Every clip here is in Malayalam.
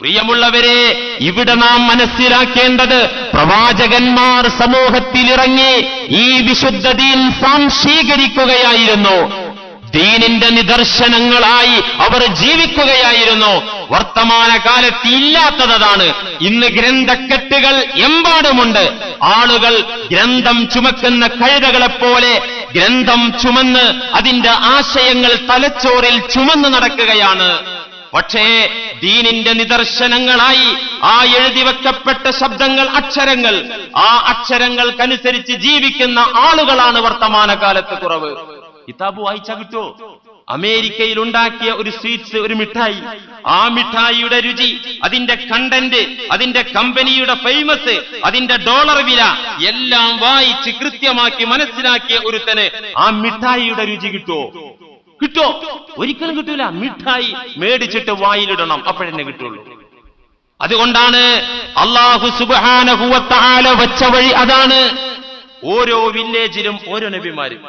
പ്രിയമുള്ളവരെ ഇവിടെ നാം മനസ്സിലാക്കേണ്ടത് പ്രവാചകന്മാർ സമൂഹത്തിലിറങ്ങി ഈ വിശുദ്ധ ദീൻ സാംശീകരിക്കുകയായിരുന്നു ദീനിന്റെ നിദർശനങ്ങളായി അവർ ജീവിക്കുകയായിരുന്നു. വർത്തമാന കാലത്ത് ഇല്ലാത്തതാണ്. ഇന്ന് ഗ്രന്ഥക്കെട്ടുകൾ എമ്പാടുമുണ്ട്. ആളുകൾ ഗ്രന്ഥം ചുമക്കുന്ന കഴുതകളെപ്പോലെ ഗ്രന്ഥം ചുമന്ന് അതിന്റെ ആശയങ്ങൾ തലച്ചോറിൽ ചുമന്ന് നടക്കുകയാണ്. പക്ഷേ ദീനിന്റെ നിദർശനങ്ങളായി ആ എഴുതി വെക്കപ്പെട്ട ശബ്ദങ്ങൾ അക്ഷരങ്ങൾ ആ അക്ഷരങ്ങൾക്കനുസരിച്ച് ജീവിക്കുന്ന ആളുകളാണ് വർത്തമാനകാലത്ത് കുറവ്. കിതാബ് വായിച്ചാ കിട്ടോ? അമേരിക്കയിൽ ഉണ്ടാക്കിയ ഒരു സ്വീറ്റ്സ് ഒരു മിഠായി. ആ മിഠായിയുടെ രുചി അതിന്റെ കണ്ടന്റ് അതിന്റെ കമ്പനിയുടെ ഫേമസ് അതിന്റെ ഡോളർ വില എല്ലാം വായിച്ച് കൃത്യമാക്കി മനസ്സിലാക്കിയ ഒരുത്തന് ആ മിഠായിയുടെ രുചി കിട്ടുമോ കിട്ടോ? ഒരിക്കലും കിട്ടൂല. മിഠായി മേടിച്ചിട്ട് വായിലിടണം. അപ്പോഴെന്നെ കിട്ടുള്ളൂ. അതുകൊണ്ടാണ് അള്ളാഹു സുബാനഹുവത്താല വച്ച വഴി അതാണ് ഓരോ വില്ലേജിലും ഓരോ നബിമാരും.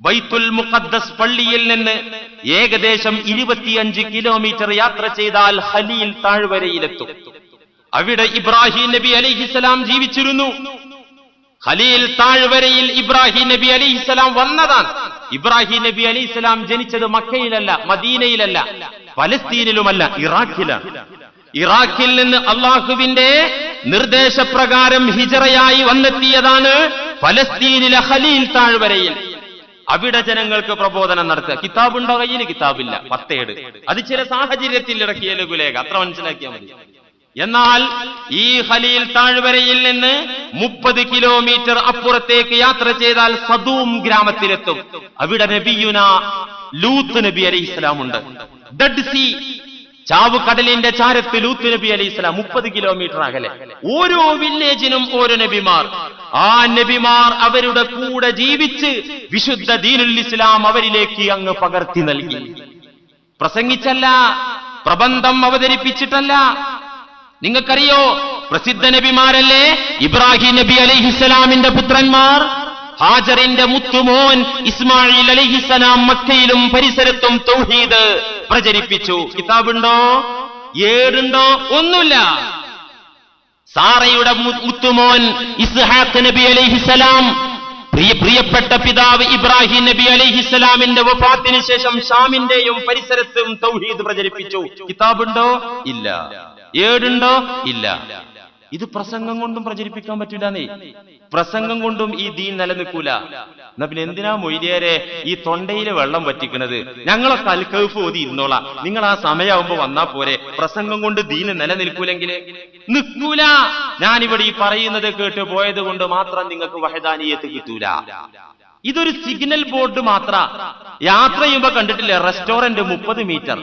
ബൈത്തുൽ മുഖദ്ദസ് പള്ളിയിൽ നിന്ന് ഏകദേശം ഇരുപത്തിയഞ്ച് കിലോമീറ്റർ യാത്ര ചെയ്താൽ ഹലിയിൽ താഴ്വരയിലെത്തും. അവിടെ ഇബ്രാഹിം നബി അലിഹിസലാം ജീവിച്ചിരുന്നു. ഹലിയിൽ താഴ്വരയിൽ ഇബ്രാഹിം നബി അലിഹിസ്സലാം വന്നതാണ്. ഇബ്രാഹിം നബി അലി ഇസ്ലാം ജനിച്ചത് മക്കയിലല്ല മദീനയിലല്ല പലസ്തീനിലുമല്ല ഇറാഖിലാണ്. ഇറാഖിൽ നിന്ന് അള്ളാഹുവിന്റെ നിർദ്ദേശപ്രകാരം ഹിജറയായി വന്നെത്തിയതാണ് ഫലസ്തീനിലെ ഹലീൽ താഴ്വരയിൽ. അവിടെ ജനങ്ങൾക്ക് പ്രബോധനം നടത്തുക. കിതാബുണ്ടോ കയ്യിൽ കിതാബില്ല. പത്തേട്. അത് ചില സാഹചര്യത്തിൽ ഇറക്കിയ ലഘുലേഖ അത്ര മനസ്സിലാക്കിയാൽ മതി. എന്നാൽ ഈ ഖലീൽ താഴ്വരയിൽ നിന്ന് മുപ്പത് കിലോമീറ്റർ അപ്പുറത്തേക്ക് യാത്ര ചെയ്താൽ സദൂം ഗ്രാമത്തിലെത്തും. അവിടെ നബിയുന ലൂത്ത് നബി അലൈഹി ഇസ്ലാം ഉണ്ട്. ഡഡ് സി ചാവുകടലിന്റെ ചാരത്ത് ലൂത്ത് നബി അലൈഹി ഇസ്ലാം മുപ്പത് കിലോമീറ്റർ അകലെ. ഓരോ വില്ലേജിനും ഓരോ നബിമാർ. ആ നബിമാർ അവരുടെ കൂടെ ജീവിച്ച് വിശുദ്ധ ദീനുൽ ഇസ്ലാം അവരിലേക്ക് അങ്ങ് പകർത്തി നൽകി. പ്രസംഗിച്ചല്ല പ്രബന്ധം അവതരിപ്പിച്ചിട്ടല്ല നിങ്ങൾക്കറിയോ പ്രസിദ്ധ നബിമാരല്ലേ? ഇബ്രാഹിം നബി അലൈഹിസ്സലാമിന്റെ പുത്രന്മാർ? ഹാജറിന്റെ മുത്തുമോൻ ഇസ്മായിൽ അലിഹിസ്സലാം മക്കയിലും പരിസരത്തും തൗഹീദ് പ്രചരിപ്പിച്ചു. കിതാബുണ്ടോ? ഏടുണ്ടോ? ഒന്നുമില്ല. സാറയുടെ മുത്തുമോൻ ഇസ്ഹാഖ് നബി അലിഹിസ്സലാം പ്രിയ പ്രിയപ്പെട്ട പിതാവ് ഇബ്രാഹിം നബി അലിഹിസ്സലാമിന്റെ വഫാത്തിന് ശേഷം ഷാമിന്റെയും പരിസരത്തും തൗഹീദ് പ്രചരിപ്പിച്ചു. കിതാബുണ്ടോ? ഇല്ല. ഏടുണ്ടോ? ഇല്ല. ഇത് പ്രസംഗം കൊണ്ടും പ്രചരിപ്പിക്കാൻ പറ്റില്ല പറ്റൂലെന്നേ പ്രസംഗം കൊണ്ടും ഈ ദീൻ നിലനിൽക്കൂല. എന്നാ പിന്നെ എന്തിനാ മൊയ്തിയരെ ഈ തൊണ്ടയിലെ വെള്ളം പറ്റിക്കണത് ഞങ്ങളൊക്കെ അൽക്കൗഫ് ഓതി ഇരുന്നോളാം. നിങ്ങൾ ആ സമയമാകുമ്പോ വന്നാ പോരെ. പ്രസംഗം കൊണ്ട് ദീന് നിലനിൽക്കൂലെങ്കിൽ? നിൽക്കൂല ഞാനിവിടെ ഈ പറയുന്നത് കേട്ട് പോയത് കൊണ്ട് മാത്രം നിങ്ങൾക്ക് വഹദാനീയത്ത് കിട്ടൂല. ഇതൊരു സിഗ്നൽ ബോർഡ് മാത്ര. യാത്ര ചെയ്യുമ്പോ കണ്ടിട്ടില്ലേ? റെസ്റ്റോറന്റ് മുപ്പത് മീറ്റർ.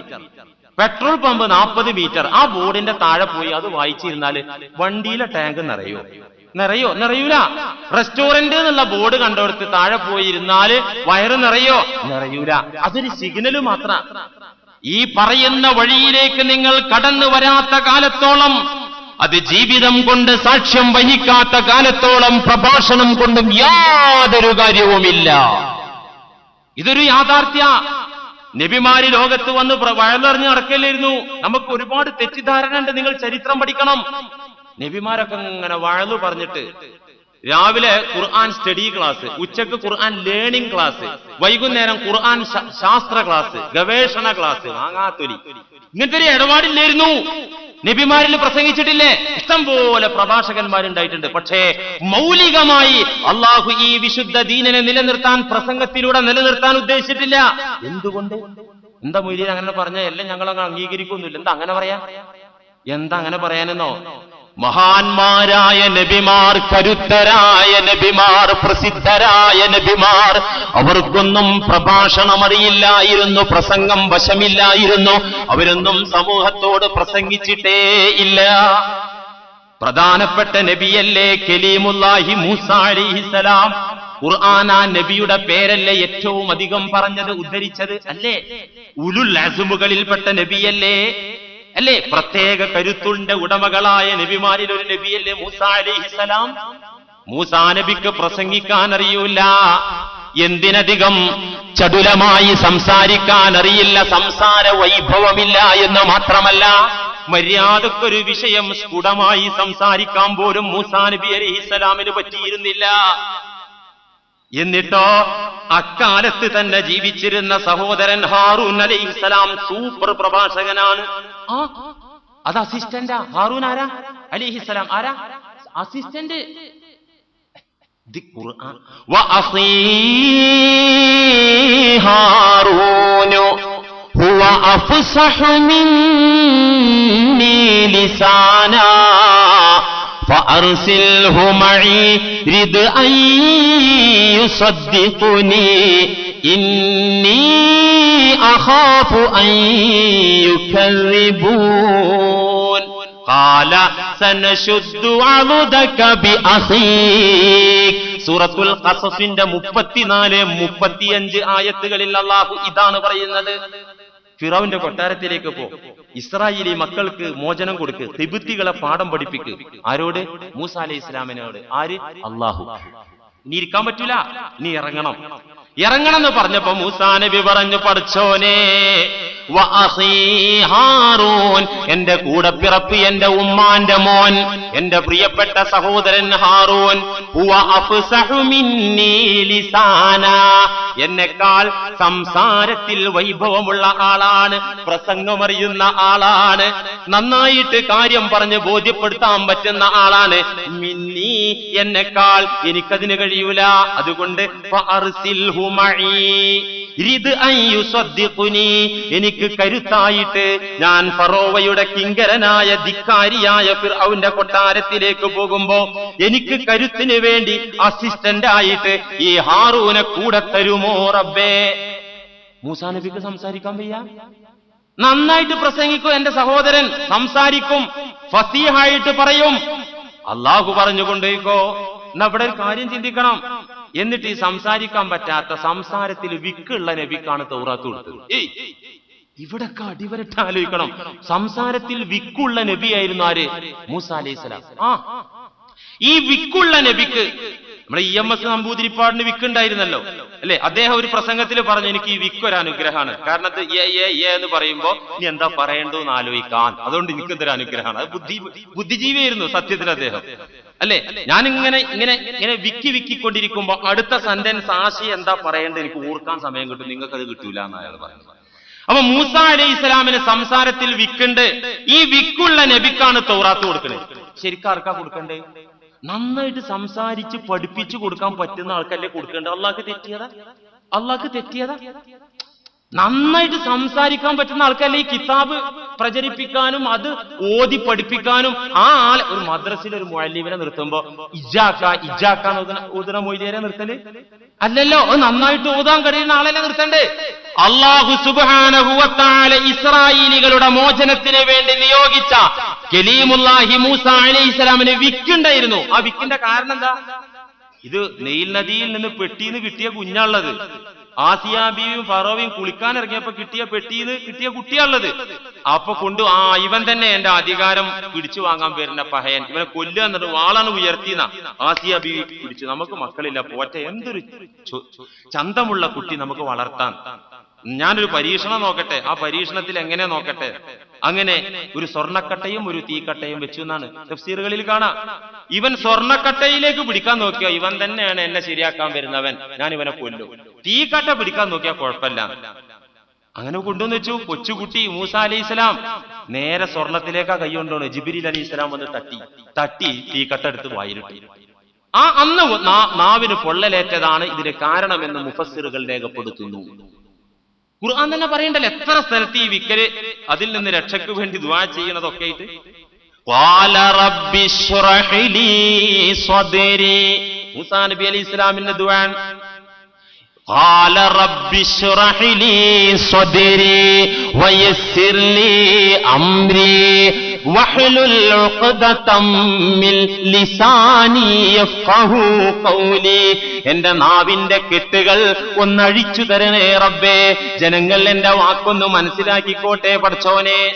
പെട്രോൾ പമ്പ് നാൽപ്പത് മീറ്റർ. ആ ബോർഡിന്റെ താഴെ പോയി അത് വായിച്ചിരുന്നാൽ വണ്ടിയിലെ ടാങ്ക് നിറയോ? നിറയോ? നിറയൂല. റെസ്റ്റോറന്റ് എന്നുള്ള ബോർഡ് കണ്ടെടുത്ത് താഴെ പോയി ഇരുന്നാൽ വയറ് നിറയോ? നിറയൂല. അതൊരു സിഗ്നൽ മാത്ര. ഈ പറയുന്ന വഴിയിലേക്ക് നിങ്ങൾ കടന്നു വരാത്ത കാലത്തോളം അത് ജീവിതം കൊണ്ട് സാക്ഷ്യം വഹിക്കാത്ത കാലത്തോളം പ്രഭാഷണം കൊണ്ടും യാതൊരു കാര്യവുമില്ല. ഇതൊരു യാഥാർത്ഥ്യ. നബിമാര് ലോകത്ത് വന്ന് വയലറിഞ്ഞ് നടക്കില്ലായിരുന്നു നമുക്ക് ഒരുപാട് തെറ്റിദ്ധാരണ ഉണ്ട്. നിങ്ങൾ ചരിത്രം പഠിക്കണം. നബിമാരൊക്കെ ഇങ്ങനെ വഴലു പറഞ്ഞിട്ട് രാവിലെ ഖുർആൻ സ്റ്റഡി ക്ലാസ് ഉച്ചയ്ക്ക് ഖുർആൻ ലേണിംഗ് ക്ലാസ് വൈകുന്നേരം ഖുർആൻ ശാസ്ത്ര ക്ലാസ് ഗവേഷണ ക്ലാസ് വാങ്ങാത്തൊലി. ഇങ്ങനത്തെ ഒരു ഇടപാടില്ലായിരുന്നു. നബിമാരിൽ പ്രസംഗിച്ചിട്ടില്ലേ? ഇഷ്ടം പോലെ പ്രഭാഷകന്മാരുണ്ടായിട്ടുണ്ട്. പക്ഷേ മൗലികമായി അള്ളാഹു ഈ വിശുദ്ധ ദീനനെ നിലനിർത്താൻ പ്രസംഗത്തിലൂടെ നിലനിർത്താൻ ഉദ്ദേശിച്ചിട്ടില്ല. എന്തുകൊണ്ട്? എന്താ മൊയ്തീൻ അങ്ങനെ പറഞ്ഞ? എല്ലാം ഞങ്ങൾ അംഗീകരിക്കൊന്നുമില്ല എന്താ അങ്ങനെ പറയാ? എന്താ അങ്ങനെ പറയാനെന്നോ? മഹാന്മാരായ നബിമാർ കരുത്തരായ നബിമാർ പ്രസിദ്ധരായ നബിമാർ. അവർക്കൊന്നും പ്രഭാഷണം അറിയില്ലായിരുന്നു പ്രസംഗം വശമില്ലായിരുന്നു. അവരൊന്നും സമൂഹത്തോട് പ്രസംഗിച്ചിട്ടേ ഇല്ല. പ്രധാനപ്പെട്ട നബിയല്ലേ കലീമുല്ലാഹി മൂസ ആ നബിയുടെ പേരല്ലേ ഏറ്റവും അധികം പറഞ്ഞത് ഉദ്ധരിച്ചത് അല്ലേ? ഉലുൽ അസുമുകളിൽപ്പെട്ട നബിയല്ലേ? അല്ലേ? പ്രത്യേക കരുത്തുണ്ട ഉടമകളായ നബിമാരിൽ ഒരു നബിയല്ലേ മൂസ അലിഹിസലാം മൂസ നബിക്ക് പ്രസംഗിക്കാൻ അറിയൂല എന്തിനധികം ചടുലമായി സംസാരിക്കാൻ അറിയില്ല സംസാര വൈഭവമില്ല എന്ന് മാത്രമല്ല മര്യാദക്കൊരു വിഷയം സ്ഫുടമായി സംസാരിക്കാൻ പോലും മൂസാ നബി അലൈഹിസ്സലാമിന് പറ്റിയിരുന്നില്ല. എന്നിട്ടോ അക്കാലത്ത് തന്നെ ജീവിച്ചിരുന്ന സഹോദരൻ ഹാറൂൻ അലൈഹിസ്സലാം സൂപ്പർ പ്രഭാഷകനാണ്. ആ അത് അസിസ്റ്റന്റാ ഹാറൂൻ ആരാ അലിഹിസ്സലാം ആരാ അസിസ്റ്റന്റ് ദി ഖുർആൻ വഅസീ ഹാറൂനു ഹുവ അഫ്സഹു മിന്നീ ലിസാനാ فأرسله معي رد أن يصدقني إني أخاف أن يكذبون قال سنشد عضدك بأخيك സൂറത്തുൽ ഖസസിന്റെ മുപ്പത്തിനാല് മുപ്പത്തിയഞ്ച് ആയത്തുകളിൽ അള്ളാഹു ഇതാണ് പറയുന്നത് ഫിറോവിന്റെ കൊട്ടാരത്തിലേക്ക് പോ ഇസ്രായേലി മക്കൾക്ക് മോചനം കൊടുക്ക് തിബുത്തികളെ പാഠം പഠിപ്പിക്ക് ആരോട് മൂസ അലൈഹി ഇസ്ലാമിനോട് ആര് അള്ളാഹു ഇനി ഇരിക്കാൻ പറ്റൂല. നീ ഇറങ്ങണം. ഇറങ്ങണം എന്ന് പറഞ്ഞപ്പോ മൂസാ നബി പറഞ്ഞു പഠിച്ചോനെ ഹാറൂൻ എന്റെ കൂടെ പിറപ്പ് എന്റെ ഉമ്മാന്റെ മോൻ എന്റെ പ്രിയപ്പെട്ട സഹോദരൻ ഹാറൂൻ എന്നെക്കാൾ സംസാരത്തിൽ വൈഭവമുള്ള ആളാണ് പ്രസംഗമറിയുന്ന ആളാണ് നന്നായിട്ട് കാര്യം പറഞ്ഞ് ബോധ്യപ്പെടുത്താൻ പറ്റുന്ന ആളാണ് മിന്നി. എന്നെക്കാൾ എനിക്കതിന് കഴിയൂല. അതുകൊണ്ട് ഫഅർസിൽഹു എനിക്ക് കരുത്തായിട്ട് ഞാൻ ഫറോവയുടെ കിങ്കരനായ ധിക്കാരിയായ ഫിർഔന്റെ കൊട്ടാരത്തിലേക്ക് പോകുമ്പോ എനിക്ക് കരുത്തിന് വേണ്ടി അസിസ്റ്റന്റ് ആയിട്ട് ഈ ഹാറൂനെ കൂടെ തരുമോ റബ്ബേ? മൂസാ നബിക്ക് സംസാരിക്കാൻ വയ്യ? നന്നായിട്ട് പ്രസംഗിക്കും എന്റെ സഹോദരൻ സംസാരിക്കും ഫസീഹായിട്ട് പറയും. അള്ളാഹു പറഞ്ഞുകൊണ്ടേക്കോ എന്നവിടെ ഒരു കാര്യം ചിന്തിക്കണം. എന്നിട്ട് ഈ സംസാരിക്കാൻ പറ്റാത്ത സംസാരത്തിൽ വിക്കുള്ള നബിക്കാണ് തൗറാത്ത് കൊടുത്തത്. ഇവിടൊക്കെ അടിവരട്ട് ആലോചിക്കണം. സംസാരത്തിൽ വിക്കുള്ള നബിയായിരുന്നു ആര്? മൂസ അലൈഹി ആ. ഈ വിക്കുള്ള നബിക്ക് നമ്മുടെ ഇ എം എസ് നമ്പൂതിരിപ്പാടിന് വിക്കുണ്ടായിരുന്നല്ലോ. അല്ലെ? അദ്ദേഹം ഒരു പ്രസംഗത്തിൽ പറഞ്ഞു എനിക്ക് ഈ വിക്ക് ഒരു അനുഗ്രഹമാണ്. കാരണം ഏ ഏ എന്ന് പറയുമ്പോ നീ എന്താ പറയേണ്ടതെന്ന് ആലോചിക്കാൻ. അതുകൊണ്ട് എനിക്ക് എന്തൊരു അനുഗ്രഹമാണ്? അത് ബുദ്ധി ബുദ്ധിജീവിയായിരുന്നു സത്യത്തിൽ അദ്ദേഹം. അല്ലെ? ഞാൻ ഇങ്ങനെ ഇങ്ങനെ ഇങ്ങനെ വിക്കി വിക്കിക്കൊണ്ടിരിക്കുമ്പോ അടുത്ത സെന്റൻസ് ആശയം എന്താ പറയേണ്ടത് എനിക്ക് ഓർക്കാൻ സമയം കിട്ടും. നിങ്ങൾക്ക് അത് കിട്ടൂല എന്ന് അയാൾ പറയുന്നത് അപ്പൊ മൂസ അലൈഹി ഇസ്ലാമിന് സംസാരത്തിൽ വിക്കുണ്ട്. ഈ വിക്കുള്ള നബിക്കാണ് തൗറാത്ത് കൊടുക്കുന്നത് ശരിക്കും ആർക്കാ കൊടുക്കണ്ടേ? നന്നായിട്ട് സംസാരിച്ച് പഠിപ്പിച്ചു കൊടുക്കാൻ പറ്റുന്ന ആൾക്കല്ലേ കൊടുക്കേണ്ടത് അള്ളാഹ് തെറ്റിയതാ? അള്ളാഹ് തെറ്റിയതാ? നന്നായിട്ട് സംസാരിക്കാൻ പറ്റുന്ന ആൾക്കല്ല ഈ കിതാബ് പ്രചരിപ്പിക്കാനും അത് ഓതി പഠിപ്പിക്കാനും ആ ആളെ ഒരു മദ്രസിലെ ഒരു മൊഴലീവിനെ നിർത്തുമ്പോ ഇജാക്ക ഇജാക്ക എന്ന് ഓതുന്ന- ഓതുന്ന മൊയ്ലിയരെ നിർത്തൽ? അല്ലല്ലോ അത് നന്നായിട്ട് ഓതാൻ കഴിയുന്ന ആളല്ലേ നിർത്തണ്ടേ അള്ളാഹു സുബാനഹുവത്താല ഇസ്രായേലികളുടെ മോചനത്തിന് വേണ്ടി നിയോഗിച്ച കലീമുല്ലാഹി മൂസ അലി ഇസ്ലാമിന് വിക്കുണ്ടായിരുന്നു ആ വിക്കിന്റെ കാരണം എന്താ? ഇത് നെയിൽ നദിയിൽ നിന്ന് പെട്ടിന്ന് കിട്ടിയ കുഞ്ഞാള്ളത് ആസിയാബിയും ഫറോവിയും കുളിക്കാൻ ഇറങ്ങിയപ്പോ കിട്ടിയ പെട്ടിന്ന് കിട്ടിയ കുട്ടിയാള്ളത് അപ്പൊ കൊണ്ട് ആ ഇവൻ തന്നെ എന്റെ അധികാരം പിടിച്ചു വാങ്ങാൻ വരുന്ന പഹയൻ. ഇവനെ കൊല്ലുക എന്നിട്ട് വാളാണ് ഉയർത്തിന ആസിയ ബീവി പിടിച്ചു നമുക്ക് മക്കളില്ല പോറ്റ. എന്തൊരു ചന്തമുള്ള കുട്ടി നമുക്ക് വളർത്താൻ. ഞാനൊരു പരീക്ഷണം നോക്കട്ടെ. ആ പരീക്ഷണത്തിൽ എങ്ങനെ നോക്കട്ടെ? അങ്ങനെ ഒരു സ്വർണക്കട്ടയും ഒരു തീക്കട്ടയും വെച്ചു എന്നാണ് തഫ്സീറുകളിൽ കാണാം. ഇവൻ സ്വർണക്കട്ടയിലേക്ക് പിടിക്കാൻ നോക്കിയോ? ഇവൻ തന്നെയാണ് എന്നെ ശരിയാക്കാൻ വരുന്നവൻ. ഞാൻ ഇവനെ കൊല്ലും. തീക്കട്ട പിടിക്കാൻ നോക്കിയാൽ കുഴപ്പമില്ല. അങ്ങനെ കൊണ്ടുവന്ന് വെച്ചു. കൊച്ചുകുട്ടി മൂസ അലൈഹി ഇസ്ലാം നേരെ സ്വർണത്തിലേക്കാ കൈ കൊണ്ടുപോണ് ജിബിരിൽ അലി ഇസ്ലാം വന്ന് തട്ടി. തട്ടി തീക്കട്ട എടുത്ത് വായിലിട്ടു. ആ അന്ന് നാവിന് പൊള്ളലേറ്റതാണ് ഇതിന് കാരണമെന്ന് മുഫസ്സിറുകൾ രേഖപ്പെടുത്തുന്നു. ഖുർആൻ തന്നെ പറയണ്ടല്ലോ എത്ര സ്ഥലത്ത് ഈ വിക്കല് അതിൽ നിന്ന് രക്ഷയ്ക്ക് വേണ്ടി ദുആ ചെയ്യണതൊക്കെ ആയിട്ട് قال رب اشرح لي صدري മൂസാ നബി അലൈഹി ഇസ്ലാമിന്റെ ദുആ قال رب اشرح لي صدري ويسر لي أمري എന്റെ നാവിന്റെ കെട്ടുകൾ ഒന്നഴിച്ചു തരണേ റബ്ബേ. ജനങ്ങൾ എന്റെ വാക്കൊന്ന് മനസ്സിലാക്കിക്കോട്ടെ പഠിച്ചോനെ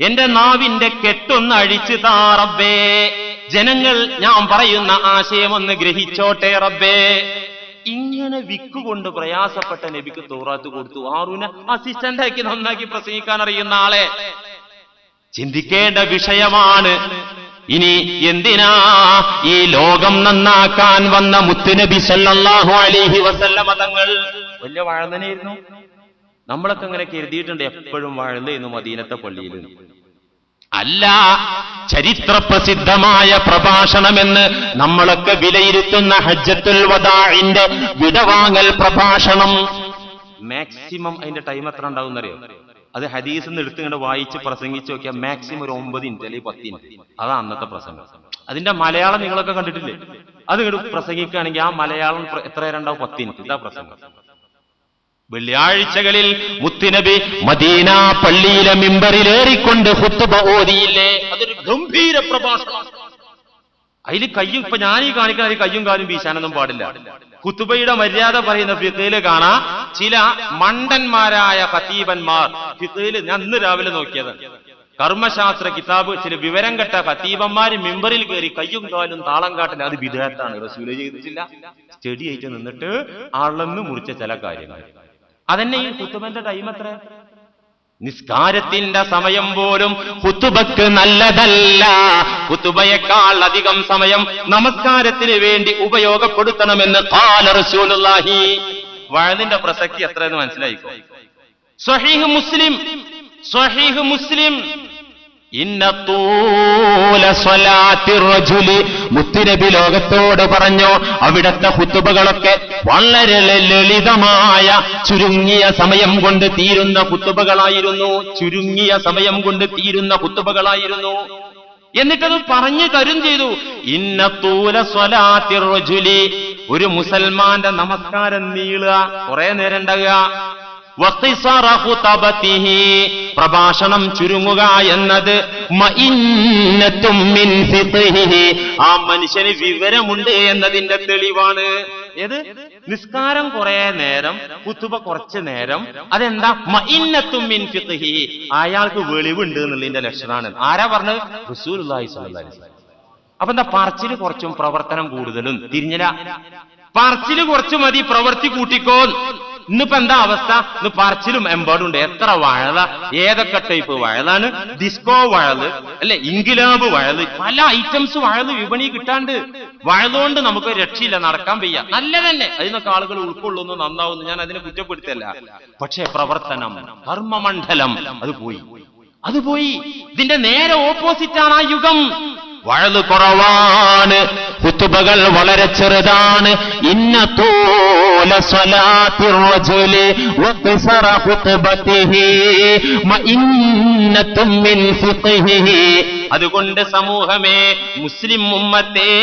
എന്റെ നാവിന്റെ കെട്ടൊന്ന് അഴിച്ചു താ റബ്ബേ. ജനങ്ങൾ ഞാൻ പറയുന്ന ആശയം ഒന്ന് ഗ്രഹിച്ചോട്ടെ റബ്ബേ. ഇങ്ങനെ വിക്കുകൊണ്ട് പ്രയാസപ്പെട്ട നബിക്ക് തോറാത്ത് കൊടുത്തു. ആറുന അസിസ്റ്റന്റ് ആക്കി നന്നാക്കി പ്രസംഗിക്കാൻ അറിയുന്ന ആളെ. ചിന്തിക്കേണ്ട വിഷയമാണ്. ഇനി എന്തിനാ ഈ ലോകം നന്നാക്കാൻ വന്ന മുത്തുനബി സല്ലാഹു അലിഹി വസല്ല മതങ്ങൾ വലിയ വാഴന്നനായിരുന്നു നമ്മളൊക്കെ ഇങ്ങനെ കരുതിയിട്ടുണ്ട് എപ്പോഴും വാഴുന്നു മദീനത്തെ പള്ളിയിൽ. അല്ല ചരിത്ര പ്രസിദ്ധമായ പ്രഭാഷണമെന്ന് നമ്മളൊക്കെ വിലയിരുത്തുന്ന ഹജ്ജത്തുൽ വദാഇന്റെ വിടവാങ്ങൽ പ്രഭാഷണം. മാക്സിമം അതിന്റെ ടൈം എത്ര ഉണ്ടാവും അറിയോ അത് ഹദീസ് നിന്ന് എടുത്ത് ഇങ്ങനെ വായിച്ച് പ്രസംഗിച്ച് നോക്കിയാൽ മാക്സിമം ഒരു ഒമ്പത് ഇഞ്ച് അല്ലെങ്കിൽ പത്ത് ഇഞ്ച് അതാണ് അന്നത്തെ പ്രസംഗം. അതിന്റെ മലയാളം നിങ്ങളൊക്കെ കണ്ടിട്ടില്ലേ? അത് ഇങ്ങോട്ട് പ്രസംഗിക്കുകയാണെങ്കിൽ ആ മലയാളം എത്ര രണ്ടാവും പത്ത് ഇഞ്ച് ഇതാ പ്രസംഗം. വെള്ളിയാഴ്ചകളിൽ മുത്തുനബി മദീന പള്ളിയിലെ മിമ്പറിലേറിക്കൊണ്ട് ഹുത്തുബ ഓതിയില്ലേ? അതൊരു ഗംഭീര പ്രഭാഷണം. അതിൽ കയ്യും ഇപ്പൊ ഞാൻ ഈ കാണിക്കുന്ന അതിൽ കയ്യും കാലും വീശാനൊന്നും പാടില്ല. കുത്തുബയുടെ മര്യാദ പറയുന്ന ഫിഖയിൽ കാണാ ചില മണ്ടന്മാരായ ഖത്തീബന്മാർ ഫിഖയിൽ ഞാൻ ഇന്ന് രാവിലെ നോക്കിയത്. കർമ്മശാസ്ത്ര കിതാബ് ചില വിവരം കെട്ട ഖത്തീബന്മാര് മെമ്പറിൽ കയറി കയ്യും കാലും താളം കാട്ടില്ല അത് വിദേഹത്താണ് റസൂൽ ചെയ്തിട്ടില്ല. ചെടിയായിട്ട് നിന്നിട്ട് അളന്ന് മുറിച്ച ചില കാര്യങ്ങൾ. അതന്നെ ഈ കുത്തുബന്റെ ടൈം എത്ര? നിസ്കാരത്തിന്റെ സമയം പോലും കുത്തുബക്ക് നല്ലതല്ല. കുത്തുബയേക്കാൾ അധികം സമയം നമസ്കാരത്തിന് വേണ്ടി ഉപയോഗപ്പെടുത്തണമെന്ന് വഴതിന്റെ പ്രസക്തി എത്രയെന്ന് മനസ്സിലായിക്കോ? സ്വഹീഹ് മുസ്ലിം സ്വഹീഹ് മുസ്ലിം ഇന്ന തൂല സ്വലാത്തി റജുലി മുത്തുനബി ലോകത്തോട് പറഞ്ഞു അവിടത്തെ കുത്തുബകളൊക്കെ വളരെ ലളിതമായ ചുരുങ്ങിയ സമയം കൊണ്ട് തീരുന്ന കുത്തുബകളായിരുന്നു ചുരുങ്ങിയ സമയം കൊണ്ട് തീരുന്ന കുത്തുബകളായിരുന്നു. എന്നിട്ടത് പറഞ്ഞു തരും ചെയ്തു. ഇന്ന തൂല സ്വലാത്തി ഒരു മുസൽമാന്റെ നമസ്കാരം നീളുക കുറെ നേരം ഉണ്ടാകുക. പ്രഭാഷണം ചുരുങ്ങുക എന്നത് ആ മനുഷ്യന് വിവരമുണ്ട് എന്നതിന്റെ തെളിവാണ്. ഏത്? നിസ്കാരം കുറെ നേരം കുത്തുബ കുറച്ച് നേരം. അതെന്താ? മഇന്നത്തും മിൻ അയാൾക്ക് വെളിവുണ്ട് എന്നുള്ളതിന്റെ ലക്ഷണമാണ് ആരാ പറഞ്ഞത്? റസൂലുള്ളാഹി സ്വല്ലല്ലാഹി അലൈഹി അപ്പൊ എന്താ? പറച്ചിൽ കുറച്ചും പ്രവർത്തനം കൂടുതലും. തിരിഞ്ഞില്ല. പറച്ചിൽ കുറച്ച് മതി പ്രവൃത്തി കൂട്ടിക്കോ ഇന്നിപ്പോ എന്താ അവസ്ഥ? ഇന്ന് പറച്ചിലും എമ്പാടും ഉണ്ട്. എത്ര വഴല ഏതൊക്കെ ടൈപ്പ് വഴലാണ് ഡിസ്കോ വഴൽ അല്ലെ? ഇൻകിലാബ് വഴൽ പല ഐറ്റംസ് വഴൽ വിപണി കിട്ടാണ്ട്. വഴലുകൊണ്ട് നമുക്ക് രക്ഷയില്ല നടക്കാൻ വയ്യ. നല്ല തന്നെ അതിനൊക്കെ ആളുകൾ ഉൾക്കൊള്ളുന്നു നന്നാവുന്നു. ഞാൻ അതിനെ കുറ്റപ്പെടുത്തല്ല പക്ഷേ പ്രവർത്തനം കർമ്മമണ്ഡലം അത് പോയി. അത് പോയി. ഇതിന്റെ നേരെ ഓപ്പോസിറ്റ് ആണ് ആ യുഗം. വഴത് കുറവാണ്. കുത്തുബകൾ വളരെ ചെറുതാണ്. ഇന്ന തോല സ്വലാത്തി അതുകൊണ്ട് സമൂഹമേ മുസ്ലിം ഉമ്മത്തേ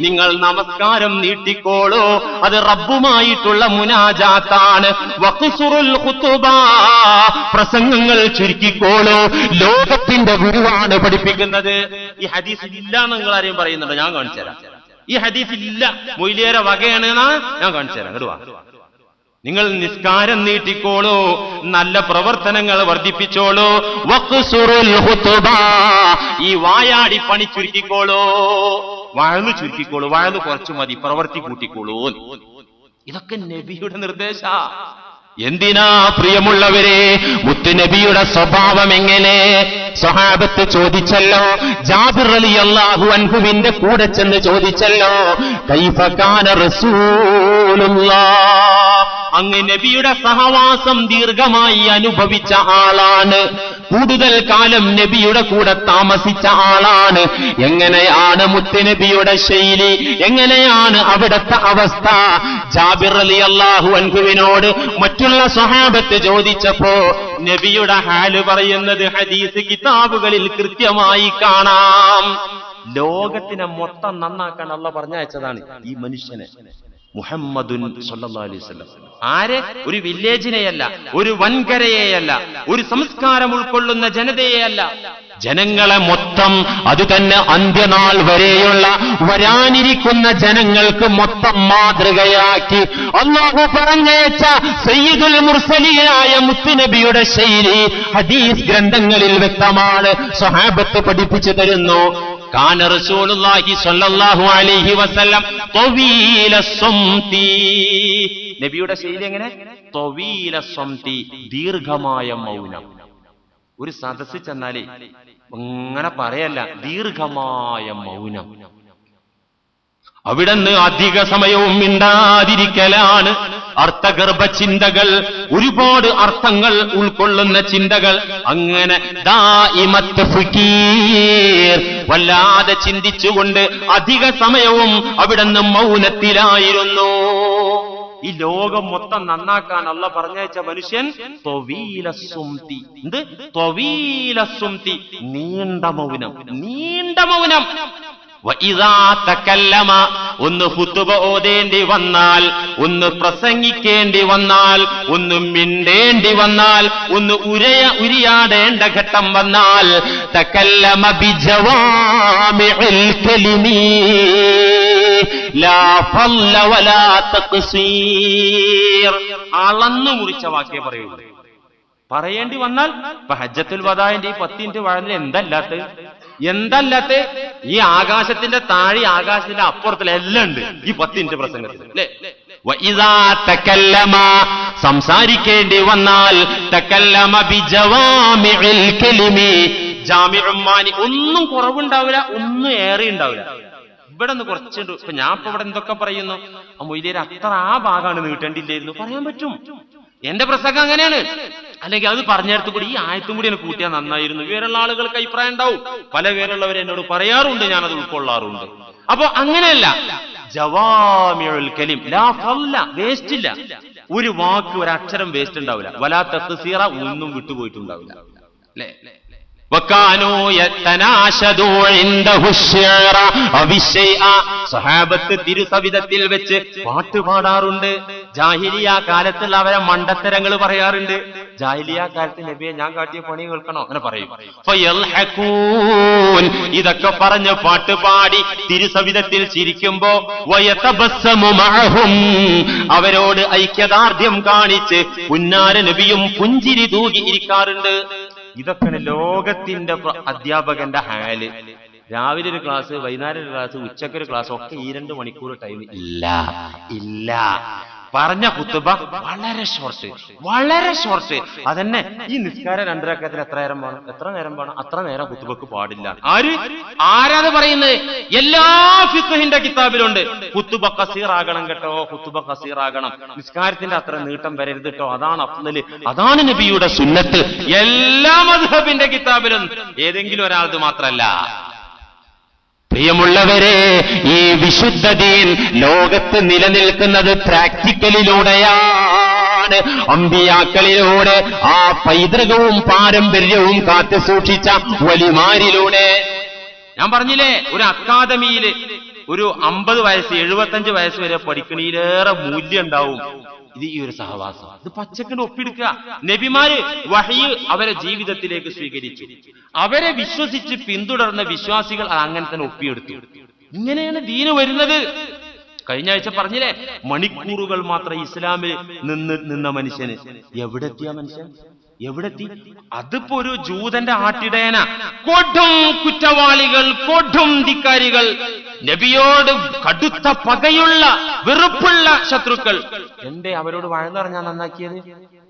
നിങ്ങൾ നമസ്കാരം നീട്ടിക്കോളൂ. അത് റബ്ബുമായിട്ടുള്ള മുനാജാത്താണ്. പ്രസംഗങ്ങൾ ചുരുക്കിക്കോളൂ. ലോകത്തിന്റെ ഗുരുവാണ് പഠിപ്പിക്കുന്നത്. ഈ ഹദീസ് ഇല്ല നിങ്ങൾ ആരെയും പറയുന്നുണ്ടോ? ഞാൻ കാണിച്ചു തരാം ഈ ഹദീസിൽ ഇല്ല മൊയ്ലിയേരെ വകയാണ് ഞാൻ കാണിച്ചു തരാം. കേടുവാ നിങ്ങൾ നിസ്കാരം നീട്ടിക്കോളൂ. നല്ല പ്രവർത്തനങ്ങൾ വർദ്ധിപ്പിച്ചോളൂ. ഈ വായാടി പണി ചുരുക്കിക്കോളൂ. വാഴന്ന് ചുരുക്കിക്കോളൂ. വാഴന്ന് കുറച്ചു മതി. പ്രവർത്തി കൂട്ടിക്കോളൂ. ഇതൊക്കെ നബിയുടെ നിർദ്ദേശ. എന്തിനാ പ്രിയമുള്ളവരെ? മുത്തുനബിയുടെ സ്വഭാവം എങ്ങനെ? സ്വഹാബത്ത് ചോദിച്ചല്ലോ ജാബിർ അലി അള്ളാഹു അൻഹുവിന്റെ കൂടെ ചെന്ന് ചോദിച്ചല്ലോ കൈഫകാന റസൂലുള്ളാ. അങ്ങ് നബിയുടെ സഹവാസം ദീർഘമായി അനുഭവിച്ച ആളാണ്. കൂടുതൽ കാലം നബിയുടെ കൂടെ താമസിച്ച ആളാണ്. എങ്ങനെയാണ് മുത്തുനബിയുടെ ശൈലി? എങ്ങനെയാണ് അവിടുത്തെ അവസ്ഥ? ജാബിർ അലി അള്ളാഹു അൻഹുവിനോട് മറ്റുള്ള സ്വഹാബത്ത് ചോദിച്ചപ്പോ നബിയുടെ ഹാൽ പറയുന്നത് ഹദീസ് കിതാബുകളിൽ കൃത്യമായി കാണാം. ലോകത്തിനെ മൊത്തം നന്നാക്കാൻ അള്ള പറഞ്ഞയച്ചതാണ് ഈ മനുഷ്യനെ. മുഹമ്മദുൻ സല്ലാസ്ലം ആരെ? ഒരു വില്ലേജിനെയല്ല ഒരു വൻകരയെയല്ല ഒരു സംസ്കാരം ഉൾക്കൊള്ളുന്ന ജനതയെയല്ല. ജനങ്ങളെ മൊത്തം അത് തന്നെ അന്ത്യനാൾ വരെയുള്ള വരാനിരിക്കുന്ന ജനങ്ങൾക്ക് മൊത്തം മാതൃകയാക്കി അള്ളാഹു പറഞ്ഞയച്ച സയ്യിദുൽ മുർസലിയായ മുത്തുനബിയുടെ ശൈലി ഹദീസ് ഗ്രന്ഥങ്ങളിൽ വ്യക്തമാണ്. സ്വഹാബത്ത് പഠിപ്പിച്ചു തരുന്നു. കാന റസൂലുള്ളാഹി സ്വല്ലല്ലാഹു അലൈഹി വസല്ലം ത്വവീല സ്വംതി നബിയുടെ ശൈലി എങ്ങനെ? ത്വവീല സ്വംതി ദീർഘമായ മൗനം. ഒരു സദസ്സിൽ ചെന്നാലേ അങ്ങനെ പറയല്ല ദീർഘമായ മൗനം. അവിടെ നിന്ന് അധിക സമയവും മിണ്ടാതിരിക്കലാണ് അർത്ഥഗർഭ ചിന്തകൾ ഒരുപാട് അർത്ഥങ്ങൾ ഉൾക്കൊള്ളുന്ന ചിന്തകൾ. അങ്ങനെ വല്ലാതെ ചിന്തിച്ചുകൊണ്ട് അധിക സമയവും അവിടുന്ന് മൗനത്തിലായിരുന്നു. ഈ ലോകം മൊത്തം നന്നാക്കാൻ അല്ല പറഞ്ഞയച്ച മനുഷ്യൻ എന്ത്? നീണ്ട മൗനം. നീണ്ട മൗനം. ഒന്ന് ഹുതുബ ഓതേണ്ടി വന്നാൽ ഒന്ന് പ്രസംഗിക്കേണ്ടി വന്നാൽ ഒന്ന് മിണ്ടേണ്ടി വന്നാൽ ഒന്ന് ഉരയ ഉരിയാടേണ്ട ഘട്ടം വന്നാൽ വലാ തഖ്സീർ അളന്നു മുറിച്ച വാക്കേ പറയുള്ളൂ. പറയേണ്ടി വന്നാൽ ഹജ്ജത്തുൽ വദാന്റെ ഈ പത്തിന്റെ വഴലിൽ എന്തല്ലാത്ത? എന്തല്ലാത്ത? ഈ ആകാശത്തിന്റെ താഴെ ആകാശത്തിന്റെ അപ്പുറത്തിൽ എല്ലാം ഉണ്ട് ഈ പത്തിന്റെ പ്രസംഗത്തിൽ. അല്ലേ? സംസാരിക്കേണ്ടി വന്നാൽ ഒന്നും കുറവുണ്ടാവില്ല ഒന്നും ഏറെ ഉണ്ടാവില്ല. ഇവിടെ നിന്ന് കുറച്ചുണ്ട്. ഇപ്പൊ ഞാൻ ഇപ്പൊ ഇവിടെ എന്തൊക്കെ പറയുന്നു? ആ മൊയ്തേര് അത്ര ആ ഭാഗമാണ് നീട്ടേണ്ടില്ലായിരുന്നു. പറയാൻ പറ്റും. എന്റെ പ്രസംഗം അങ്ങനെയാണ്. അല്ലെങ്കിൽ അത് പറഞ്ഞിടത്ത് കൂടി ഈ ആയത്തും കൂടി എനിക്ക് കൂട്ടിയാൽ നന്നായിരുന്നു. വേറെയുള്ള ആളുകൾക്ക് അഭിപ്രായം ഉണ്ടാവും. പല പേരുള്ളവർ എന്നോട് പറയാറുണ്ട് ഞാൻ അത് ഉൾക്കൊള്ളാറുണ്ട്. അപ്പൊ അങ്ങനെയല്ല. ജവാമിയുൽ കലിം ലാ വേസ്റ്റ് ഇല്ല ഒരു വാക്ക് ഒരു അക്ഷരം വേസ്റ്റ് ഉണ്ടാവില്ല. വലാ ഒന്നും വിട്ടുപോയിട്ടുണ്ടാവില്ല. അല്ലേ? സഹാബത്ത് തിരുസവിധത്തിൽ വെച്ച് പാട്ട് പാടാറുണ്ട്. ജാഹിലിയ കാലത്തുള്ള അവരെ മണ്ടത്തരങ്ങൾ പറയാറുണ്ട്. ജാഹിലിയ കാലത്ത് ലഭ്യ ഞാൻ കാട്ടിയ പണി കേൾക്കണോ? അങ്ങനെ പറയും. ഇതൊക്കെ പറഞ്ഞ് പാട്ട് പാടി തിരുസവിധത്തിൽ ചിരിക്കുമ്പോ അവരോട് ഐക്യദാർഢ്യം കാണിച്ച് പുന്നാര നബിയും പുഞ്ചിരി തൂകി ഇരിക്കാറുണ്ട്. ഇതൊക്കെയാണ് ലോകത്തിന്റെ അധ്യാപകന്റെ ഹാൽ. രാവിലെ ഒരു ക്ലാസ് വൈകുന്നേരം ഒരു ക്ലാസ് ഉച്ചക്കൊരു ക്ലാസ് ഒക്കെ ഈ രണ്ട് മണിക്കൂർ ടൈം ഇല്ല. ഇല്ല. പറഞ്ഞ കുത്തുബ വളരെ ഷോർട്ട് വളരെ ഷോർട്ട് അതന്നെ ഈ നിസ്കാരം രണ്ടരക്കത്തിന് എത്ര നേരം വേണം? എത്ര നേരം വേണം? അത്ര നേരം കുത്തുബക്ക് പാടില്ല. ആര്? ആരാത് പറയുന്നത്? എല്ലാ ഫിഖഹിന്റെ കിതാബിലുണ്ട്. കുത്തുബ കസീറാകണം കേട്ടോ കുത്തുബ കസീറാകണം. നിസ്കാരത്തിന്റെ അത്ര നീട്ടം വരരുത് കേട്ടോ. അതാണ് അഫ്നൽ അതാണ് നബിയുടെ സുന്നത്ത്. എല്ലാ മദ്ഹബിന്റെ കിതാബിലും ഏതെങ്കിലും ഒരാളത് മാത്രല്ല. പ്രിയമുള്ളവരെ ഈ വിശുദ്ധ ദീൻ ലോകത്ത് നിലനിൽക്കുന്നത് പ്രാക്ടിക്കലിലൂടെയാണ്. അമ്പിയാക്കളിലൂടെ ആ പൈതൃകവും പാരമ്പര്യവും കാത്തു സൂക്ഷിച്ച വലിമാരിലൂടെ. ഞാൻ പറഞ്ഞില്ലേ ഒരു അക്കാദമിയിൽ ഒരു അമ്പത് വയസ്സ് എഴുപത്തഞ്ച് വയസ്സ് വരെ പഠിക്കണീലേറെ മൂല്യം ഉണ്ടാവും. ഇത് ഈ ഒരു സഹവാസം. ഇത് പച്ചക്കണ്ട് ഒപ്പിടുക്കുക നബിമാര് വഹയ് അവരെ ജീവിതത്തിലേക്ക് സ്വീകരിച്ചു. അവരെ വിശ്വസിച്ച് പിന്തുടർന്ന വിശ്വാസികൾ അങ്ങനെ തന്നെ ഒപ്പിയെടുത്തു. ഇങ്ങനെയാണ് ദീന് വരുന്നത്. കഴിഞ്ഞ ആഴ്ച പറഞ്ഞില്ലേ? മണിക്കൂറുകൾ മാത്രം ഇസ്ലാമിൽ നിന്ന് നിന്ന മനുഷ്യന്. എവിടെ എത്തിയ മനുഷ്യൻ? എവിടെത്തി അതിപ്പോ ഒരു ജൂതന്റെ ആട്ടിടയന. കൊടും കുറ്റവാളികൾ കൊടും ധിക്കാരികൾ നബിയോട് കടുത്ത പകയുള്ള വെറുപ്പുള്ള ശത്രുക്കൾ. എന്തേ അവരോട് വഴന്നറിഞ്ഞാ നന്നാക്കിയത്?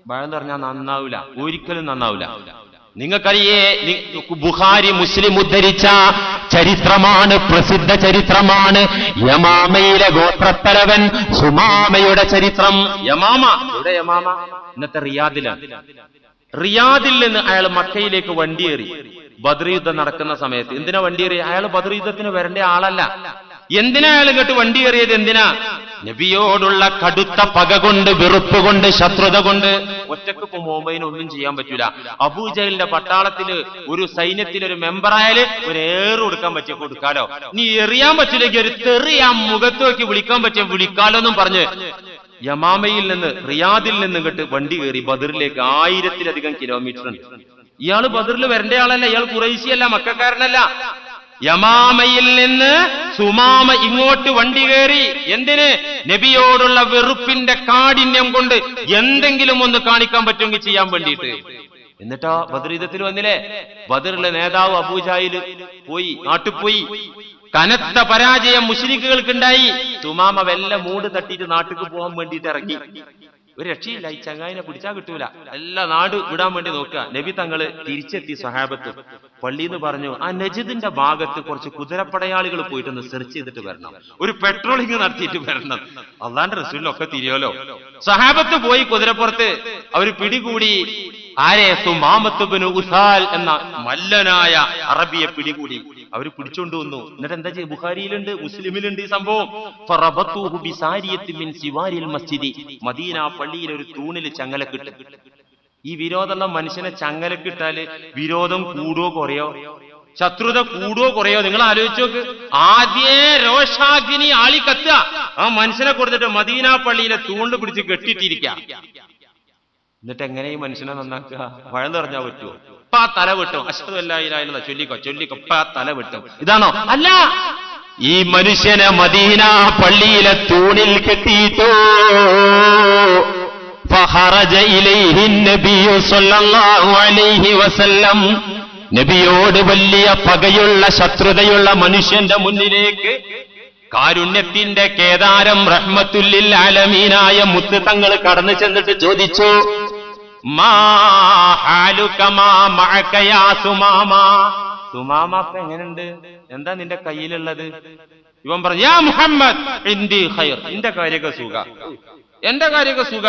വഴന്നറിഞ്ഞാ നന്നാവില്ല ഒരിക്കലും നന്നാവില്ല നിങ്ങൾക്കറിയേ ബുഹാരി മുസ്ലിം ഉദ്ധരിച്ച ചരിത്രമാണ് പ്രസിദ്ധ ചരിത്രമാണ്. യമാമയിലെ ഗോത്രത്തലവൻ സുമാമയുടെ ചരിത്രം. യമാമ ഇവിടെ യമാമ? ഇന്നത്തെ റിയാദിലാണ്. റിയാദിൽ നിന്ന് അയാൾ മക്കയിലേക്ക് വണ്ടിയേറി. ബദ്രി യുദ്ധം നടക്കുന്ന സമയത്ത്. എന്തിനാ വണ്ടിയേറി അയാൾ ബദ്രി യുദ്ധത്തിന് വരേണ്ട ആളല്ല. എന്തിനാ അയാൾ ഇങ്ങോട്ട് വണ്ടിയേറിയത്? എന്തിനാ? നബിയോടുള്ള കടുത്ത പക കൊണ്ട് വെറുപ്പ് കൊണ്ട് ശത്രുത കൊണ്ട്. ഒറ്റയ്ക്ക് ഇപ്പൊ ഒന്നും ചെയ്യാൻ പറ്റൂല. അബൂജഹലിന്റെ പട്ടാളത്തിൽ ഒരു സൈന്യത്തിന് ഒരു മെമ്പറായാൽ ഒരു ഏറ് കൊടുക്കാൻ പറ്റിയ കൊടുക്കാലോ. നീ എറിയാൻ പറ്റില്ലെങ്കിൽ ഒരു തെറി ആ മുഖത്ത് നോക്കി വിളിക്കാൻ പറ്റിയ വിളിക്കാലോ എന്നും പറഞ്ഞ് യമാമയിൽ നിന്ന് റിയാദിൽ നിന്ന് ഇങ്ങോട്ട് വണ്ടി കയറി ബദറിലേക്ക് ആയിരത്തിലധികം കിലോമീറ്റർ ഉണ്ട്. ഇയാൾ ബദറിൽ വരേണ്ട ആളല്ല ഇയാൾ കുറേശ്യല്ല മക്കാരനല്ല യമാമയിൽ നിന്ന് സുമാമ ഇങ്ങോട്ട് വണ്ടി കയറി. എന്തിന്? നബിയോടുള്ള വെറുപ്പിന്റെ കാഠിന്യം കൊണ്ട് എന്തെങ്കിലും ഒന്ന് കാണിക്കാൻ പറ്റുമെങ്കിൽ ചെയ്യാൻ വേണ്ടിയിട്ട്. എന്നിട്ടാ ബദർ യുദ്ധത്തിൽ വന്നില്ലേ? ബദറിലെ നേതാവ് അബൂജായിൽ പോയി നാട്ടിൽ പോയി. കനത്ത പരാജയം മുസ്ലിക്കുകൾക്കുണ്ടായി തുമാമ വെല്ല മൂട് തട്ടിയിട്ട് നാട്ടിക്ക് പോകാൻ വേണ്ടിയിട്ട് ഇറങ്ങി ഒരു രക്ഷയില്ല ഈ ചങ്ങായിനെ പിടിച്ചാൽ കിട്ടൂല. എല്ലാ നാട് വിടാൻ വേണ്ടി നോക്കുക. നബി തങ്ങൾ തിരിച്ചെത്തി സഹാബത്ത് പള്ളിന്ന് പറഞ്ഞു ആ നജിദിന്റെ ഭാഗത്ത് കുറച്ച് കുതിരപ്പടയാളികൾ പോയിട്ടൊന്ന് സെർച്ച് ചെയ്തിട്ട് വരണം. ഒരു പെട്രോളിങ് നടത്തിയിട്ട് വരണം. അള്ളാന്റെ റസൂലൊക്കെ തിരിയോലോ? സഹാബത്ത് പോയി കുതിരപ്പുറത്ത്. അവർ പിടികൂടി. ആരെ? സുമാമത്തുബിന് ഉസാൽ എന്ന മല്ലനായ അറബിയെ പിടികൂടി. അവർ പിടിച്ചോണ്ട് വന്നു. എന്നിട്ട് എന്താ ചെയ്യുക ബുഹാരിയിലുണ്ട് മുസ്ലിമിലുണ്ട് ഈ സംഭവം. മസ്ജിദി. മദീന പള്ളിയിൽ ഒരു തൂണിൽ ചങ്ങല ചങ്ങലക്കിട്ട്. ഈ വിരോധമുള്ള മനുഷ്യനെ ചങ്ങല ചങ്ങലക്കിട്ടാൽ വിരോധം കൂടുവോ കുറയോ? ശത്രുത കൂടുവോ കുറയോ? നിങ്ങൾ ആലോചിച്ചു നോക്ക്. ആദ്യേ രോഷാഗ്നി ആളി കത്ത ആ മനുഷ്യനെ കൊടുത്തിട്ട് മദീന പള്ളിയിലെ തൂണ്ട് പിടിച്ച് കെട്ടിയിട്ടിരിക്കുക. എന്നിട്ട് എങ്ങനെ ഈ മനുഷ്യനെ നന്നാക്കുക? വഴം നിറഞ്ഞാ പറ്റുമോ തല വിട്ടും. അശ്വതു ചൊല്ലിക്കോ ചൊല്ലിക്കോ. ഇപ്പാ തല വിട്ടും. ഇതാണോ? അല്ല. ഈ മനുഷ്യനെ മദീന പള്ളിയിലെ തൂണിൽ കെട്ടിയിട്ടോ. നബിയോട് വലിയ പകയുള്ള ശത്രുതയുള്ള മനുഷ്യന്റെ മുന്നിലേക്ക് കാരുണ്യത്തിന്റെ കേദാരം റഹ്മത്തുല്ലിൽ ആലമീനായ മുത്ത് തങ്ങൾ കടന്നു ചെന്നിട്ട് ചോദിച്ചു മാ ഹാലുക മാ മഅക യാ സുമാമ. സുമാമ അപ്പൊ എങ്ങനെയുണ്ട് എന്താ നിന്റെ കയ്യിലുള്ളത്? ഇവൻ പറഞ്ഞു യാ മുഹമ്മദ് നിന്റെ കാര്യമൊക്കെ സുഖ. എന്റെ കാര്യമൊക്കെ സുഖ.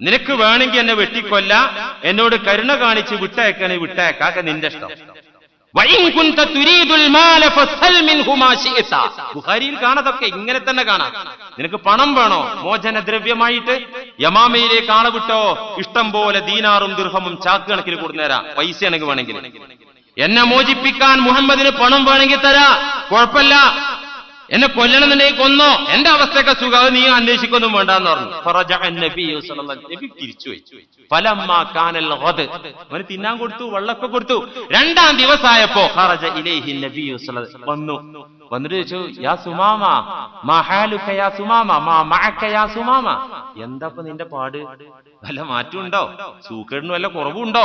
നിനക്ക് വേണമെങ്കിൽ എന്നെ വെട്ടിക്കൊല്ല. എന്നോട് കരുണ കാണിച്ച് വിട്ടയക്കണേ വിട്ടയക്കാക്ക നിന്റെ ഇഷ്ടം. ബുഖാരിയിൽ കാണതൊക്കെ ഇങ്ങനെ തന്നെ കാണാം. നിനക്ക് പണം വേണോ? മോചന ദ്രവ്യമായിട്ട് യമാമയിലേക്ക് ആളെ വിട്ടോ? ഇഷ്ടം പോലെ ദീനാറും ദീർഘമും ചാക്ക് കണക്കിൽ കൊടുന്നേരാം പൈസ എനിക്ക് വേണമെങ്കിൽ. എന്നെ മോചിപ്പിക്കാൻ മുഹമ്മദിന് പണം വേണമെങ്കിൽ തരാ. കുഴപ്പമില്ല. എന്നെ കൊല്ലണമെന്നുണ്ടെങ്കിൽ കൊന്നോ. എന്റെ അവസ്ഥയൊക്കെ സുഖം. നീ അന്വേഷിക്കൊന്നും വേണ്ടെന്ന് പറഞ്ഞു. തിരിച്ചു ഗദ്. അവന് തിന്നാൻ കൊടുത്തു വെള്ളമൊക്കെ കൊടുത്തു. രണ്ടാം ദിവസമായപ്പോ. വന്നു. വന്നിട്ട് ചോദിച്ചു യാ സുമാമ യാ സുമാമ മാ നിന്റെ പാട്? വല്ല മാറ്റമുണ്ടോ? സൂക്കേടിന് വല്ല കുറവുണ്ടോ?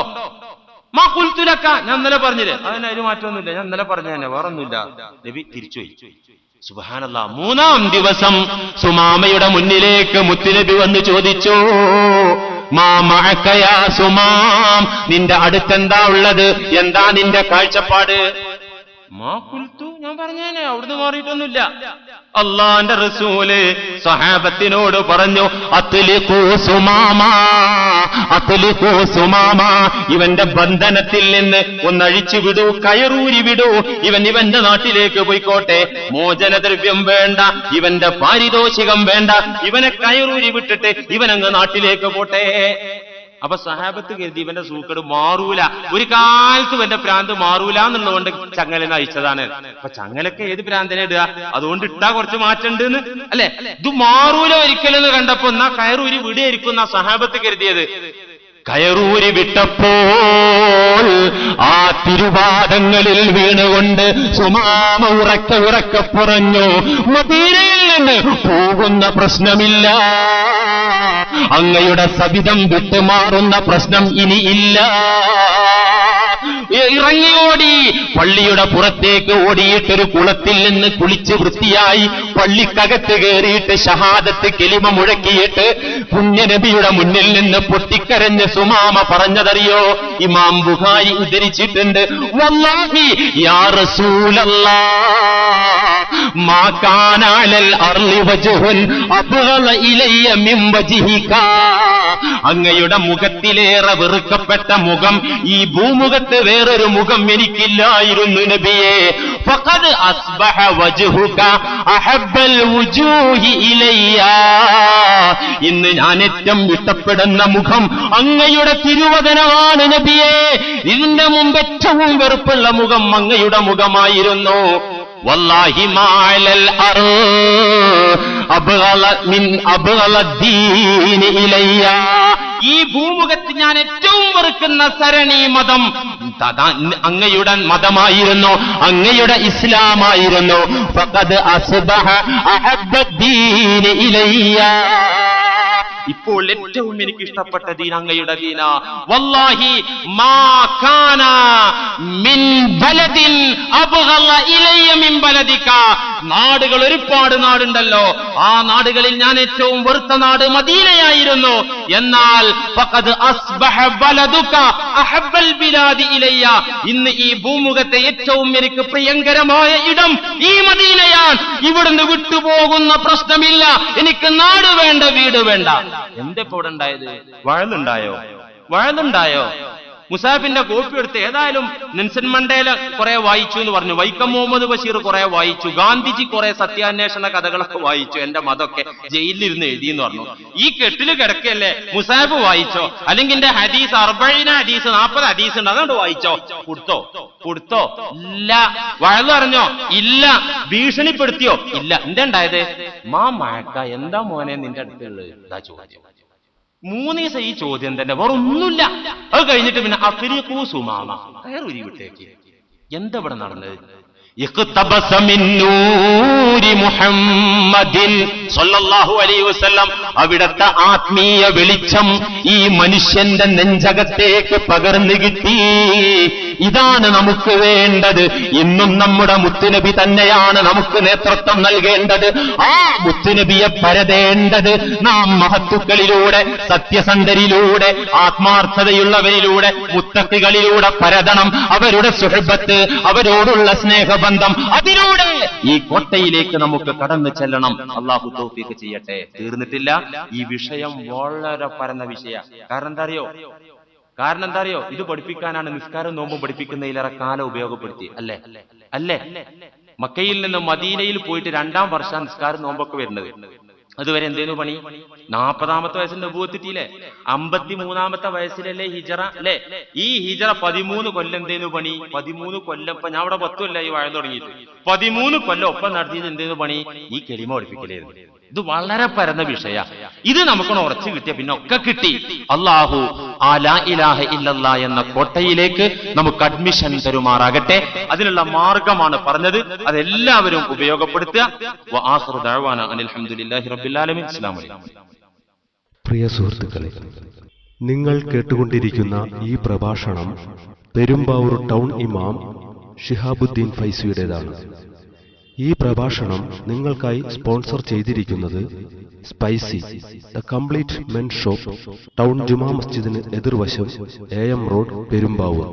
മാ കുൽത്തുലക്ക ഞാൻ ഇന്നലെ പറഞ്ഞില്ലേ? അതിനൊരു മാറ്റമൊന്നുമില്ല. ഞാൻ ഇന്നലെ പറഞ്ഞു തന്നെ വേറൊന്നുമില്ല. നബി തിരിച്ചുപോയി സുബാനല്ല മൂന്നാം ദിവസം സുമാമയുടെ മുന്നിലേക്ക് മുത്തുനബി വന്ന് ചോദിച്ചു മാമഴക്കയാ സുമാം? നിന്റെ അടുത്തെന്താ ഉള്ളത്? എന്താ നിന്റെ കാഴ്ചപ്പാട്? മാ കുൽത്തു ഞാൻ പറഞ്ഞേനെ അവിടുന്ന് മാറിയിട്ടൊന്നുമില്ല. അള്ളാന്റെ റസൂൽ സഹാബത്തിനോട് പറഞ്ഞു അത്ലിഖൂ സുമാമ ഇവന്റെ ബന്ധനത്തിൽ നിന്ന് ഒന്നഴിച്ചു വിടൂ കയറൂരി വിടൂ ഇവൻ ഇവന്റെ നാട്ടിലേക്ക് പോയിക്കോട്ടെ. മോചനദ്രവ്യം വേണ്ട ഇവന്റെ പാരിതോഷികം വേണ്ട ഇവനെ കയറൂരി വിട്ടിട്ട് ഇവനങ്ങ് നാട്ടിലേക്ക് പോട്ടെ. അപ്പൊ സഹാബത്ത് കരുതി ഇവന്റെ സൂക്കട് മാറൂല. ഒരു കാലത്ത് എന്റെ പ്രാന്ത് മാറൂല എന്നുള്ളതുകൊണ്ട് ചങ്ങല നയിച്ചതാണ് അപ്പൊ ചങ്ങലൊക്കെ ഏത് പ്രാന്തനെ ഇടുക? അതുകൊണ്ട് ഇട്ടാ കുറച്ച് മാറ്റണ്ട് അല്ലെ? ഇത് മാറൂല ഒരിക്കലെന്ന് കണ്ടപ്പോ എന്നാ കയറൂരി വിടിയായിരിക്കും എന്നാ സഹാബത്ത് കരുതിയത്. കയറൂരി ആ തിരുവാദങ്ങളിൽ വീണുകൊണ്ട് സുമാമ ഉറക്ക ഉറക്ക പറഞ്ഞു മദീനയിൽ നിന്ന് പോകുന്ന പ്രശ്നമില്ല. അങ്ങയുടെ സവിധം വിട്ടുമാറുന്ന പ്രശ്നം ഇനി ഇല്ല. ഇറങ്ങി ഓടി. പള്ളിയുടെ പുറത്തേക്ക് ഓടിയിട്ടൊരു കുളത്തിൽ നിന്ന് കുളിച്ച് വൃത്തിയായി പള്ളിക്കകത്ത് കയറിയിട്ട് ഷഹാദത്ത് കെലിമ മുഴക്കിയിട്ട് പുണ്യനബിയുടെ മുന്നിൽ നിന്ന് പൊട്ടിക്കരഞ്ഞ് സുമാമ പറഞ്ഞതറിയോ? ഇമാം ബുഖാരി ഉദ്ധരിച്ചിട്ടുണ്ട്. വല്ലാഹി യാ മാ അങ്ങയുടെ മുഖത്തിലേറെ വെറുക്കപ്പെട്ട മുഖം ഈ ഭൂമുഖത്ത് വേറൊരു മുഖം എനിക്കില്ലായിരുന്നു നബിയെ. ഫഖദ് അസ്ബഹ വജ്ഹുക അഹബ്ബൽ വുജൂഹി ഇലയ്യ. ഇന്ന് ഞാൻ ഏറ്റവും ഇഷ്ടപ്പെടുന്ന മുഖം അങ്ങയുടെ തിരുവചനമാണ് നബിയെ. ഇതിന്റെ മുമ്പ് ഏറ്റവും വെറുപ്പുള്ള മുഖം അങ്ങയുടെ മുഖമായിരുന്നു. വല്ലാഹി മാലൽ ഈ ഭൂമുഖത്ത് ഞാൻ ഏറ്റവും വെറുക്കുന്ന സരണി മതം അങ്ങയുടെ മതമായിരുന്നു അങ്ങയുടെ ഇസ്ലാമായിരുന്നു. ഫഖദ് അസ്ബഹ ഇലയ്യ. ഇപ്പോൾ ഏറ്റവും എനിക്ക് ഇഷ്ടപ്പെട്ട ദീൻ അങ്ങയുടെ വല്ലാഹി മിൻ അബ്ഗല മിൻ നാടുകൾ ഒരുപാട് നാടുണ്ടല്ലോ. ആ നാടുകളിൽ ഞാൻ ഏറ്റവും വെറുത്ത നാട് മദീനയായിരുന്നു. എന്നാൽ ഫഖദ് അസ്ബഹ അഹബ്ബൽ ബിലാദി ഇന്ന് ഈ ഭൂമുഖത്തെ ഏറ്റവും എനിക്ക് പ്രിയങ്കരമായ ഇടം ഈ മദീനയാണ്. ഇവിടുന്ന് വിട്ടുപോകുന്ന പ്രശ്നമില്ല. എനിക്ക് നാട് വേണ്ട വീട് വേണ്ട. എന്താ ഇവിടെ ഉണ്ടായത്? വഴന്നുണ്ടായോ വഴന്നുണ്ടായോ മുസാഫിന്റെ കോപ്പി എടുത്ത് ഏതായാലും നെൻസൻ മണ്ടേല കുറെ വായിച്ചു എന്ന് പറഞ്ഞു. വൈക്കം മുഹമ്മദ് ബഷീർ കുറെ വായിച്ചു. ഗാന്ധിജി കുറെ സത്യാന്വേഷണ കഥകളൊക്കെ വായിച്ചു. എന്റെ മതമൊക്കെ ജയിലിലിരുന്ന് എഴുതി എന്ന് പറഞ്ഞു. ഈ കെട്ടിൽ കിടക്കല്ലേ മുസാഫ് വായിച്ചോ? അല്ലെങ്കിൽ എന്റെ ഹദീസ് അർബൈന ഹദീസ് നാൽപ്പത് ഹദീസ് ഉണ്ട്. അതുകൊണ്ട് വായിച്ചോ? കൊടുത്തോ? കൊടുത്തോ? ഇല്ല. വഴന്നു പറഞ്ഞോ ഇല്ല. ഭീഷണിപ്പെടുത്തിയോ? ഇല്ല. എന്താ ഉണ്ടായത് മാ മഴക്ക. എന്താ മോനെ നിന്റെ അടുത്തുള്ളത്? ഇതാ ചോദ്യം. മൂന്ന് ദിവസം ഈ ചോദ്യം തന്നെ വേറെ ഒന്നുമില്ല അത് കഴിഞ്ഞിട്ട് പിന്നെ അഫിരിഖു സുമാമ കയറുരി വിട്ടേക്ക് എന്താ ഇവിടെ നടന്നത് അവിടത്തെ ആത്മീയ വെളിച്ചം ഈ മനുഷ്യന്റെ നെഞ്ചകത്തേക്ക് പകർന്നു കിട്ടി. ഇതാണ് നമുക്ക് വേണ്ടത്. ഇന്നും നമ്മുടെ മുത്തുനബി തന്നെയാണ് നമുക്ക് നേതൃത്വം നൽകേണ്ടത്. ആ മുത്തുനബിയെ പരതേണ്ടത് നാം മഹത്തുക്കളിലൂടെ സത്യസന്ധരിലൂടെ ആത്മാർത്ഥതയുള്ളവരിലൂടെ മുത്തക്കികളിലൂടെ പരതണം. അവരുടെ സുഹൃബത്ത് അവരോടുള്ള സ്നേഹബന്ധം. അതിലൂടെ ഈ കോട്ടയിലേക്ക് നമുക്ക് കടന്നു ചെല്ലണം. അള്ളാഹു ചെയ്യട്ടെ. തീർന്നിട്ടില്ല. ഈ വിഷയം വളരെ പരന്ന വിഷയ കാരണം എന്താ അറിയോ? കാരണം എന്താ അറിയോ ഇത് പഠിപ്പിക്കാനാണ് നിസ്കാരം നോമ്പും പഠിപ്പിക്കുന്നതിലേറെ കാലം ഉപയോഗപ്പെടുത്തി അല്ലേ? അല്ലേ? മക്കയിൽ നിന്ന് മദീനയിൽ പോയിട്ട് രണ്ടാം വർഷം നിസ്കാരം നോമ്പൊക്കെ വരുന്നത്. അതുവരെ എന്തേനു പണി? നാൽപ്പതാമത്തെ വയസ്സിന്റെ ഉപവെത്തിട്ടില്ലേ അമ്പത്തി മൂന്നാമത്തെ വയസ്സിലല്ലേ ഹിജറ? അല്ലേ? ഈ ഹിജറ പതിമൂന്ന് കൊല്ലം എന്തേനു പണി? പതിമൂന്ന് കൊല്ലം ഇപ്പൊ ഞാൻ അവിടെ പത്തുമല്ല ഈ വാഴ തുടങ്ങിയിട്ട്. പതിമൂന്ന് കൊല്ലം ഒപ്പം നടത്തിയത് എന്തേനു പണി? ഈ കെളിമ പഠിപ്പിക്കലായിരുന്നു. ഇത് വളരെ പരന്ന വിഷയ. ഇത് നമുക്ക് ഉറച്ചു കിട്ടിയ പിന്നെ ഒക്കെ കിട്ടി. അള്ളാഹു ഇലാഹ ഇല്ലല്ല എന്ന കോട്ടയിലേക്ക് നമുക്ക് അഡ്മിഷൻ തരുമാറാകട്ടെ. അതിനുള്ള മാർഗമാണ് പറഞ്ഞത്. അതെല്ലാവരും ഉപയോഗപ്പെടുത്തുക. പ്രിയ സുഹൃത്തുക്കളെ നിങ്ങൾ കേട്ടുകൊണ്ടിരിക്കുന്ന ഈ പ്രഭാഷണം പെരുമ്പാവൂർ ടൗൺ ഇമാം ഷിഹാബുദ്ദീൻ ഫൈസിയുടേതാണ്. ഈ പ്രഭാഷണം നിങ്ങൾക്കായി സ്പോൺസർ ചെയ്തിരിക്കുന്നത് Spicy the complete men shop town Juma മസ്ജിദിന് എതിർവശം എ എം റോഡ് പെരുമ്പാവൂർ.